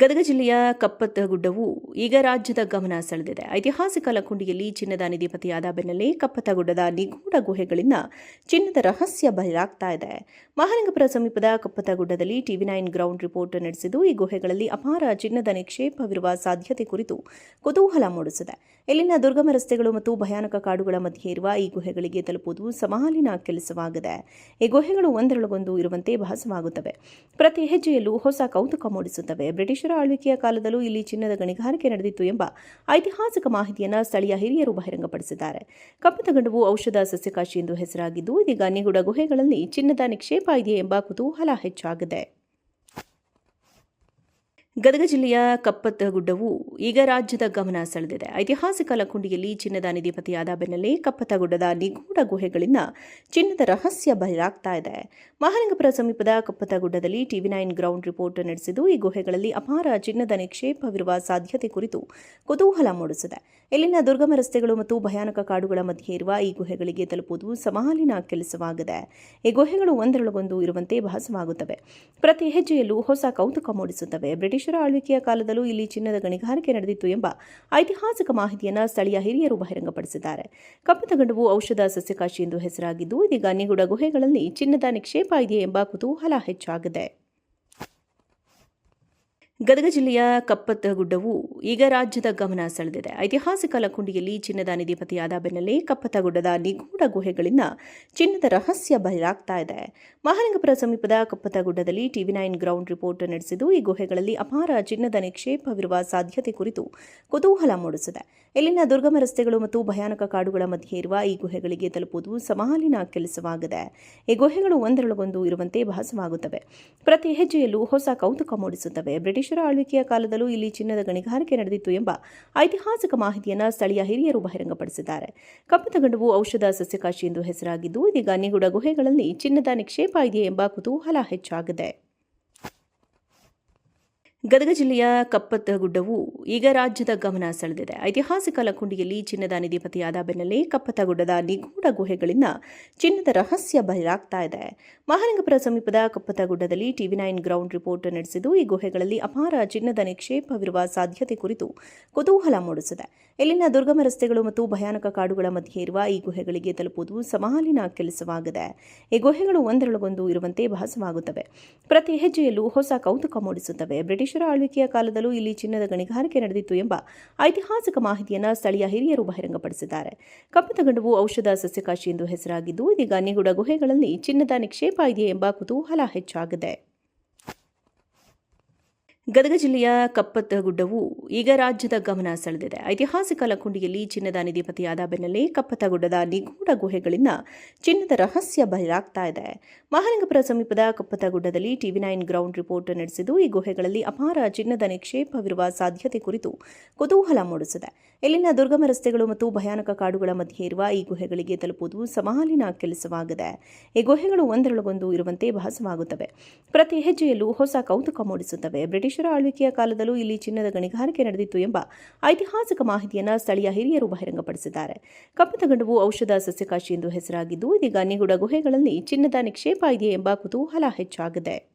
ಗದಗ ಜಿಲ್ಲೆಯ ಕಪ್ಪತ್ತ ಗುಡ್ಡವು ಈಗ ರಾಜ್ಯದ ಗಮನ ಸೆಳೆದಿದೆ. ಐತಿಹಾಸಿಕ ಲಕುಂಡಿಯಲ್ಲಿ ಚಿನ್ನದ ನಿಧಿಪತಿಯಾದ ಬೆನ್ನಲ್ಲೇ ಕಪ್ಪತ್ತಗುಡ್ಡದ ನಿಗೂಢ ಗುಹೆಗಳಿಂದ ಚಿನ್ನದ ರಹಸ್ಯ ಬಯಲಾಗ್ತಾ ಇದೆ. ಮಹಾಲಿಂಗಪುರ ಸಮೀಪದ ಕಪ್ಪತ್ತಗುಡ್ಡದಲ್ಲಿ ಟಿವಿ ನೈನ್ ಗ್ರೌಂಡ್ ರಿಪೋರ್ಟ್ ನಡೆಸಿದ್ದು, ಈ ಗುಹೆಗಳಲ್ಲಿ ಅಪಾರ ಚಿನ್ನದ ನಿಕ್ಷೇಪವಿರುವ ಸಾಧ್ಯತೆ ಕುರಿತು ಕುತೂಹಲ ಮೂಡಿಸಿದೆ. ಇಲ್ಲಿನ ದುರ್ಗಮ ರಸ್ತೆಗಳು ಮತ್ತು ಭಯಾನಕ ಕಾಡುಗಳ ಮಧ್ಯೆ ಇರುವ ಈ ಗುಹೆಗಳಿಗೆ ತಲುಪುವುದು ಸಮಾಲಿನ ಕೆಲಸವಾಗಿದೆ. ಈ ಗುಹೆಗಳು ಒಂದರೊಳಗೊಂದು ಇರುವಂತೆ ಭಾಸವಾಗುತ್ತವೆ. ಪ್ರತಿ ಹೆಜ್ಜೆಯಲ್ಲೂ ಹೊಸ ಕೌತುಕ ಮೂಡಿಸುತ್ತವೆ. ಬ್ರಿಟಿಷರ ಆಳ್ವಿಕೆಯ ಕಾಲದಲ್ಲೂ ಇಲ್ಲಿ ಚಿನ್ನದ ಗಣಿಗಾರಿಕೆ ನಡೆದಿತ್ತು ಎಂಬ ಐತಿಹಾಸಿಕ ಮಾಹಿತಿಯನ್ನು ಸ್ಥಳೀಯ ಹಿರಿಯರು ಬಹಿರಂಗಪಡಿಸಿದ್ದಾರೆ. ಕಪ್ಪತಗಂಡವು ಔಷಧ ಸಸ್ಯಕಾಶಿ ಎಂದು ಹೆಸರಾಗಿದ್ದು, ಇದೀಗ ನಿಗೂಢ ಗುಹೆಗಳಲ್ಲಿ ಚಿನ್ನದ ನಿಕ್ಷೇಪ ಇದೆಯೇ ಎಂಬ ಕುತೂಹಲ ಹೆಚ್ಚಾಗಿದೆ. ಗದಗ ಜಿಲ್ಲೆಯ ಕಪ್ಪತ್ತ ಗುಡ್ಡವು ಈಗ ರಾಜ್ಯದ ಗಮನ ಸೆಳೆದಿದೆ. ಐತಿಹಾಸಿಕ ಲಕುಂಡಿಯಲ್ಲಿ ಚಿನ್ನದ ನಿಧಿಪತಿಯಾದ ಬೆನ್ನಲ್ಲೇ ಕಪ್ಪತ್ತಗುಡ್ಡದ ನಿಗೂಢ ಗುಹೆಗಳಿಂದ ಚಿನ್ನದ ರಹಸ್ಯ ಬಯಲಾಗ್ತಾ ಇದೆ. ಮಹಾಲಿಂಗಪುರ ಸಮೀಪದ ಕಪ್ಪತ್ತಗುಡ್ಡದಲ್ಲಿ ಟಿವಿ ನೈನ್ ಗ್ರೌಂಡ್ ರಿಪೋರ್ಟ್ ನಡೆಸಿದ್ದು, ಈ ಗುಹೆಗಳಲ್ಲಿ ಅಪಾರ ಚಿನ್ನದ ನಿಕ್ಷೇಪವಿರುವ ಸಾಧ್ಯತೆ ಕುರಿತು ಕುತೂಹಲ ಮೂಡಿಸಿದೆ. ಇಲ್ಲಿನ ದುರ್ಗಮ ರಸ್ತೆಗಳು ಮತ್ತು ಭಯಾನಕ ಕಾಡುಗಳ ಮಧ್ಯೆ ಇರುವ ಈ ಗುಹೆಗಳಿಗೆ ತಲುಪುವುದು ಸಮಾಲಿನ ಕೆಲಸವಾಗಿದೆ. ಈ ಗುಹೆಗಳು ಒಂದರೊಳಗೊಂದು ಇರುವಂತೆ ಭಾಸವಾಗುತ್ತವೆ. ಪ್ರತಿ ಹೆಜ್ಜೆಯಲ್ಲೂ ಹೊಸ ಕೌತುಕ ಮೂಡಿಸುತ್ತವೆ. ಬ್ರಿಟಿಷರ ಆಳ್ವಿಕೆಯ ಕಾಲದಲ್ಲೂ ಇಲ್ಲಿ ಚಿನ್ನದ ಗಣಿಗಾರಿಕೆ ನಡೆದಿತ್ತು ಎಂಬ ಐತಿಹಾಸಿಕ ಮಾಹಿತಿಯನ್ನು ಸ್ಥಳೀಯ ಹಿರಿಯರು ಬಹಿರಂಗಪಡಿಸಿದ್ದಾರೆ. ಕಪ್ಪತಗಂಡವು ಔಷಧ ಸಸ್ಯಕಾಶಿ ಎಂದು ಹೆಸರಾಗಿದ್ದು, ಇದೀಗ ನಿಗೂಢ ಗುಹೆಗಳಲ್ಲಿ ಚಿನ್ನದ ನಿಕ್ಷೇಪ ಇದೆ ಎಂಬ ಕುತೂಹಲ ಹೆಚ್ಚಾಗಿದೆ. ಗದಗ ಜಿಲ್ಲೆಯ ಕಪ್ಪತ್ತ ಗುಡ್ಡವು ಈಗ ರಾಜ್ಯದ ಗಮನ ಸೆಳೆದಿದೆ. ಐತಿಹಾಸಿಕ ಲಕುಂಡಿಯಲ್ಲಿ ಚಿನ್ನದ ನಿಧಿಪತಿಯಾದ ಬೆನ್ನಲ್ಲೇ ಕಪ್ಪತ್ತಗುಡ್ಡದ ನಿಗೂಢ ಗುಹೆಗಳಿಂದ ಚಿನ್ನದ ರಹಸ್ಯ ಬಯಲಾಗ್ತಾ ಇದೆ. ಮಹಾಲಿಂಗಪುರ ಸಮೀಪದ ಕಪ್ಪತ್ತಗುಡ್ಡದಲ್ಲಿ ಟಿವಿ ನೈನ್ ಗ್ರೌಂಡ್ ರಿಪೋರ್ಟ್ ನಡೆಸಿದ್ದು, ಈ ಗುಹೆಗಳಲ್ಲಿ ಅಪಾರ ಚಿನ್ನದ ನಿಕ್ಷೇಪವಿರುವ ಸಾಧ್ಯತೆ ಕುರಿತು ಕುತೂಹಲ ಮೂಡಿಸಿದೆ. ಇಲ್ಲಿನ ದುರ್ಗಮ ರಸ್ತೆಗಳು ಮತ್ತು ಭಯಾನಕ ಕಾಡುಗಳ ಮಧ್ಯೆ ಇರುವ ಈ ಗುಹೆಗಳಿಗೆ ತಲುಪುವುದು ಸಮಾಲಿನ ಕೆಲಸವಾಗಿದೆ. ಈ ಗುಹೆಗಳು ಒಂದರೊಳಗೊಂದು ಇರುವಂತೆ ಭಾಸವಾಗುತ್ತವೆ. ಪ್ರತಿ ಹೆಜ್ಜೆಯಲ್ಲೂ ಹೊಸ ಕೌತುಕ ಮೂಡಿಸುತ್ತವೆ. ಬ್ರಿಟಿಷರ ಆಳ್ವಿಕೆಯ ಕಾಲದಲ್ಲೂ ಇಲ್ಲಿ ಚಿನ್ನದ ಗಣಿಗಾರಿಕೆ ನಡೆದಿತ್ತು ಎಂಬ ಐತಿಹಾಸಿಕ ಮಾಹಿತಿಯನ್ನು ಸ್ಥಳೀಯ ಹಿರಿಯರು ಬಹಿರಂಗಪಡಿಸಿದ್ದಾರೆ. ಕಪ್ಪತಗಂಡವು ಔಷಧ ಸಸ್ಯಕಾಶಿ ಎಂದು ಹೆಸರಾಗಿದ್ದು, ಇದೀಗ ನಿಗೂಢ ಗುಹೆಗಳಲ್ಲಿ ಚಿನ್ನದ ನಿಕ್ಷೇಪ ಇದೆಯೇ ಎಂಬ ಕುತೂಹಲ ಹೆಚ್ಚಾಗಿದೆ. ಗದಗ ಜಿಲ್ಲೆಯ ಕಪ್ಪತ್ತ ಗುಡ್ಡವು ಈಗ ರಾಜ್ಯದ ಗಮನ ಸೆಳೆದಿದೆ. ಐತಿಹಾಸಿಕ ಲಕ್ಕುಂಡಿಯಲ್ಲಿ ಚಿನ್ನದ ನಿಧಿಪತಿಯಾದ ಬೆನ್ನಲ್ಲೇ ಕಪ್ಪತ್ತಗುಡ್ಡದ ನಿಗೂಢ ಗುಹೆಗಳಿಂದ ಚಿನ್ನದ ರಹಸ್ಯ ಬಯಲಾಗ್ತಾ ಇದೆ. ಮಹಾಲಿಂಗಪುರ ಸಮೀಪದ ಕಪ್ಪತ್ತಗುಡ್ಡದಲ್ಲಿ ಟಿವಿ ನೈನ್ ಗ್ರೌಂಡ್ ರಿಪೋರ್ಟ್ ನಡೆಸಿದ್ದು, ಈ ಗುಹೆಗಳಲ್ಲಿ ಅಪಾರ ಚಿನ್ನದ ನಿಕ್ಷೇಪವಿರುವ ಸಾಧ್ಯತೆ ಕುರಿತು ಕುತೂಹಲ ಮೂಡಿಸಿದೆ. ಇಲ್ಲಿನ ದುರ್ಗಮ ರಸ್ತೆಗಳು ಮತ್ತು ಭಯಾನಕ ಕಾಡುಗಳ ಮಧ್ಯೆ ಇರುವ ಈ ಗುಹೆಗಳಿಗೆ ತಲುಪುವುದು ಸಮಾಲಿನ ಕೆಲಸವಾಗಿದೆ. ಈ ಗುಹೆಗಳು ಒಂದರೊಳಗೊಂದು ಇರುವಂತೆ ಭಾಸವಾಗುತ್ತವೆ. ಪ್ರತಿ ಹೆಜ್ಜೆಯಲ್ಲೂ ಹೊಸ ಕೌತುಕ ಮೂಡಿಸುತ್ತವೆ. ಬ್ರಿಟಿಷರ ಆಳ್ವಿಕೆಯ ಕಾಲದಲ್ಲೂ ಇಲ್ಲಿ ಚಿನ್ನದ ಗಣಿಗಾರಿಕೆ ನಡೆದಿತ್ತು ಎಂಬ ಐತಿಹಾಸಿಕ ಮಾಹಿತಿಯನ್ನು ಸ್ಥಳೀಯ ಹಿರಿಯರು ಬಹಿರಂಗಪಡಿಸಿದ್ದಾರೆ. ಕಪ್ಪತಗಂಡವು ಔಷಧ ಸಸ್ಯಕಾಶಿ ಎಂದು ಹೆಸರಾಗಿದ್ದು, ಇದೀಗ ನಿಗೂಢ ಗುಹೆಗಳಲ್ಲಿ ಚಿನ್ನದ ನಿಕ್ಷೇಪ ಇದೆಯೇ ಎಂಬ ಕುತೂಹಲ ಹೆಚ್ಚಾಗಿದೆ. ಗದಗ ಜಿಲ್ಲೆಯ ಕಪ್ಪತ್ತ ಗುಡ್ಡವು ಈಗ ರಾಜ್ಯದ ಗಮನ ಸೆಳೆದಿದೆ. ಐತಿಹಾಸಿಕ ಲಕುಂಡಿಯಲ್ಲಿ ಚಿನ್ನದ ನಿಧಿಪತಿಯಾದ ಬೆನ್ನಲ್ಲೇ ಕಪ್ಪತ್ತಗುಡ್ಡದ ನಿಗೂಢ ಗುಹೆಗಳಿಂದ ಚಿನ್ನದ ರಹಸ್ಯ ಬಯಲಾಗ್ತಾ ಇದೆ. ಮಹಾಲಿಂಗಪುರ ಸಮೀಪದ ಕಪ್ಪತ್ತಗುಡ್ಡದಲ್ಲಿ ಟಿವಿ ನೈನ್ ಗ್ರೌಂಡ್ ರಿಪೋರ್ಟ್ ನಡೆಸಿದ್ದು, ಈ ಗುಹೆಗಳಲ್ಲಿ ಅಪಾರ ಚಿನ್ನದ ನಿಕ್ಷೇಪವಿರುವ ಸಾಧ್ಯತೆ ಕುರಿತು ಕುತೂಹಲ ಮೂಡಿಸಿದೆ. ಇಲ್ಲಿನ ದುರ್ಗಮ ರಸ್ತೆಗಳು ಮತ್ತು ಭಯಾನಕ ಕಾಡುಗಳ ಮಧ್ಯೆ ಇರುವ ಈ ಗುಹೆಗಳಿಗೆ ತಲುಪುವುದು ಸಮಾಲಿನ ಕೆಲಸವಾಗಿದೆ. ಈ ಗುಹೆಗಳು ಒಂದರೊಳಗೊಂದು ಇರುವಂತೆ ಭಾಸವಾಗುತ್ತವೆ. ಪ್ರತಿ ಹೆಜ್ಜೆಯಲ್ಲೂ ಹೊಸ ಕೌತುಕ ಮೂಡಿಸುತ್ತವೆ. ಬ್ರಿಟಿಷರ ಆಳ್ವಿಕೆಯ ಕಾಲದಲ್ಲೂ ಇಲ್ಲಿ ಚಿನ್ನದ ಗಣಿಗಾರಿಕೆ ನಡೆದಿತ್ತು ಎಂಬ ಐತಿಹಾಸಿಕ ಮಾಹಿತಿಯನ್ನು ಸ್ಥಳೀಯ ಹಿರಿಯರು ಬಹಿರಂಗಪಡಿಸಿದ್ದಾರೆ. ಕಪ್ಪತಗಂಡವು ಔಷಧ ಸಸ್ಯಕಾಶಿ ಎಂದು ಹೆಸರಾಗಿದ್ದು, ಇದೀಗ ನಿಗೂಢ ಗುಹೆಗಳಲ್ಲಿ ಚಿನ್ನದ ನಿಕ್ಷೇಪ ಇದೆಯೇ ಎಂಬ ಕುತೂಹಲ ಹೆಚ್ಚಾಗಿದೆ.